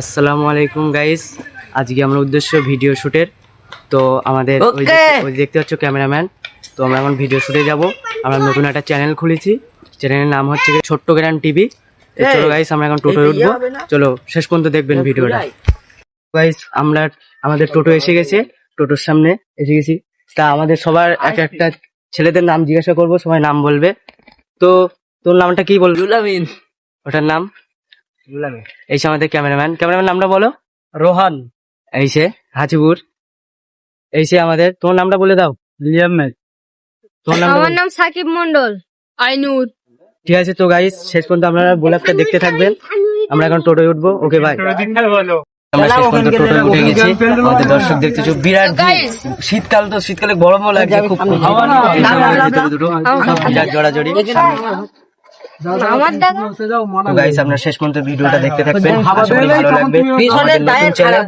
আসসালামু আলাইকুম গাইস আজকে আমরা উদ্দেশ্য ভিডিও শুটের তো আমাদের ওই দেখতে পাচ্ছ ক্যামেরাম্যান তো আমরা এখন ভিডিও শুটে যাব। আমরা নতুন একটা চ্যানেল খুলেছি। চ্যানেলের নাম হচ্ছে ছোট্ট গ্রান টিভি চলো গাইস আমরা এখন টোটো এই যে উঠবো? চলো শেষ পর্যন্ত দেখবেন ভিডিওটা গাইস আমরা আমাদের টোটো এসে গেছে। টোটোর সামনে এসে গেছি। তা আমাদের সবার এক একটা ছেলেদের নাম জিজ্ঞাসা করব সবাই নাম বলবে। তো তোর নামটা কি বলবি ওটার নাম? এই সে আমাদের ক্যামেরাম্যান। ক্যামেরাম্যান নামটা বলো। রোহান। এই সে হাজিপুর এই সে আমাদের। তোমার নামটা বলে দাও। লিয়াম তোমার নামটা আমার বলো। নাম সাকিব মন্ডল আইনুর। ঠিক আছে তো গাইস শেষ পর্যন্ত আপনারা ব্লগটা দেখতে থাকবেন। আমরা এখন টোটোয় উঠবো। ওকে বাই আমরা শেষ পর্যন্ত টোটোয় উঠে গেছি। আমাদের দর্শক দেখতেছো বিরাট ভিড়। শীতকাল তো শীতকালে গরমও লাগছে খুব ভিতরে দুটো জড়াজড়ি। আপনারা শেষ পর্যন্ত ভিডিওটা দেখতে থাকবেন। আশা করি ভালো লাগবে। খারাপ,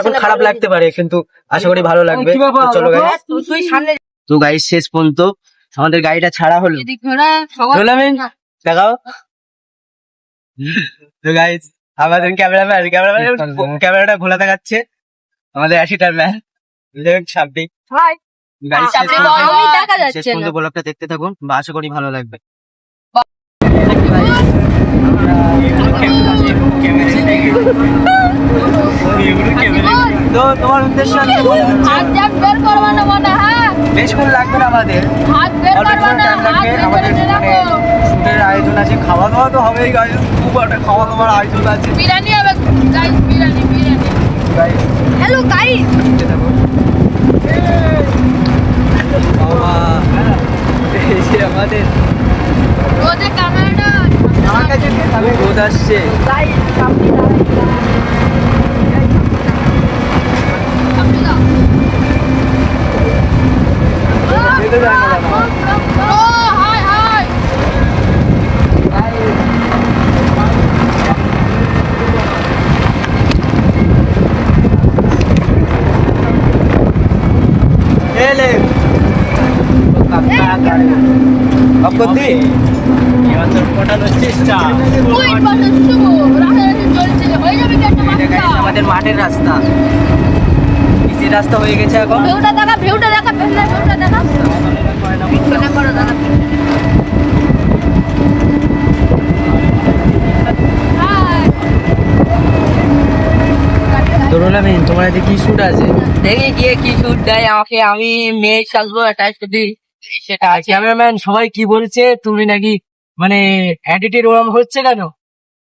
এখন খারাপ লাগতে পারে কিন্তু আশা করি ভালো লাগবে। চলো গাইস তুই তুই সামনে তো গাইস শেষ পর্যন্ত আমাদের গাড়িটা ছাড়া হলো। দেখাও। তো গাইস আমাদের ক্যামেরাম্যান ক্যামেরাম্যান ক্যামেরাটা খোলা দেখাচ্ছে। আমাদের অ্যাসিটার ম্যান গাইস শেষ পর্যন্ত ব্লগটা দেখতে থাকুন বা আশা করি ভালো লাগবে তো তোমার উদ্দেশ্য আমি বলে দিচ্ছি। হাত বের করবা না মানে হ্যাঁ? বেশক্ষণ লাগবে না আমাদের। হাত বের করবা না লাগবে। আমাদের মানে রাখো। আয়োজন আছে খাওয়া দাওয়া তো হবেই খুব একটা খাওয়া দাওয়ার আয়োজন আছে। বিরিয়ানি হবে গাইস বিরিয়ানি বিরিয়ানি। হ্যালো থাকো। বাবা। এই যে আমাদের। রোদে ক্যামেরাটা আমার কাছে রোদ আসছে। সামনে সামনে আমাদের মাঠের রাস্তা। রাস্তা হয়ে গেছে এখন। ভিউটা দেখা ভিউটা দেখা ভিউটা দেখা। ধরুন তোমার কি শুট আছে? দেখি গিয়ে কি শুট দেয় আমাকে আমি মেয়ে সাজবো একটা যদি সেটা আছে। ক্যামেরাম্যান সবাই কি বলছে? তুমি নাকি মানে অ্যাডিটেড ওরম হচ্ছে কেন?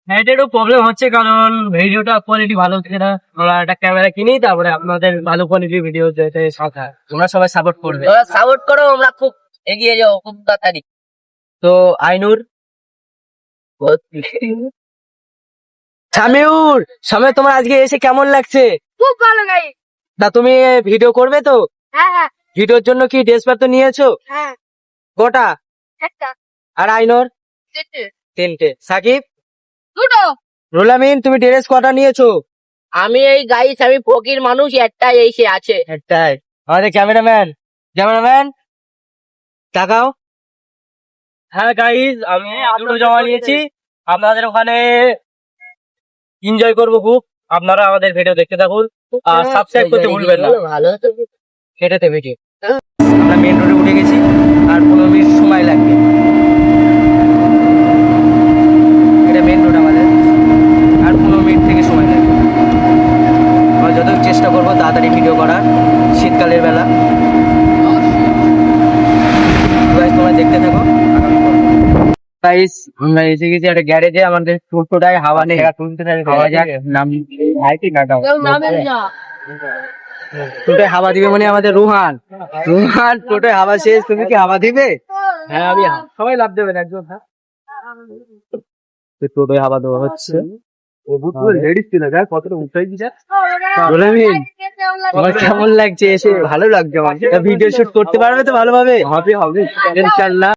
এটারও প্রবলেম হচ্ছে কারণ ভিডিওটা কোয়ালিটি ভালো থাকে না। আমরা একটা ক্যামেরা কিনি তারপরে আপনাদের ভালো কোয়ালিটির ভিডিও যেতে সাথে তোমরা সবাই সাপোর্ট করবে। সাপোর্ট করো আমরা খুব এগিয়ে যাও খুব তাড়াতাড়ি। তো আইনুর? সামিউর সামনে তোমার আজকে এসে কেমন লাগছে? খুব ভালো গাই। তা তুমি ভিডিও করবে তো? হ্যাঁ হ্যাঁ। ভিডিওর জন্য কি ড্রেস পত্র নিয়েছো? হ্যাঁ। কটা একটা। আর আইনুর? তিনটে। তিনটে। সাকিব? দুটো। রোলামিন তুমি ড্রেস কটা নিয়েছো? আমি এই গাইস আমি ফকির মানুষ একটাই এই সে আছে। একটাই। আমাদের ক্যামেরাম্যান। ক্যামেরাম্যান তাকাও। হ্যাঁ গাইস আমি দুটো জমা নিয়েছি। আপনাদের ওখানে এনজয় করব খুব। আপনারা আমাদের ভিডিও দেখতে থাকুন। আর সাবস্ক্রাইব করতে ভুলবেন না। ভালো তো সেটাতে ভিডিও আমরা মেন রোডে উঠে গেছি আর পনেরো মিনিট সময় লাগবে এটা মেন রোড আমাদের আর পনেরো মিনিট থেকে সময় লাগবে আমরা যত চেষ্টা করব তাড়াতাড়ি ভিডিও করার শীতকালের বেলা Guys, তোমরা দেখতে থাকো গাইস আমরা এসে গেছি একটা গ্যারেজে আমাদের টোটোটায় হাওয়া নেই। হাওয়া যাক নাম নামেন না। টোটোয় হাওয়া দিবে মানে আমাদের রুহান। রুহান টোটোয় হাওয়া শেষ তুমি কি হাওয়া দিবে? হ্যাঁ আমি সবাই লাভ দেবেন একজন হ্যাঁ। টোটোয় হাওয়া দেওয়া হচ্ছে। লেডিস ছিল দেখ কতটা উঠাই দিচ্ছে তোমার কেমন লাগছে এসে? ভালো লাগছে আমার। ভিডিও শুট করতে পারবে তো ভালোভাবে? হবে হবে। ইনশাল্লাহ।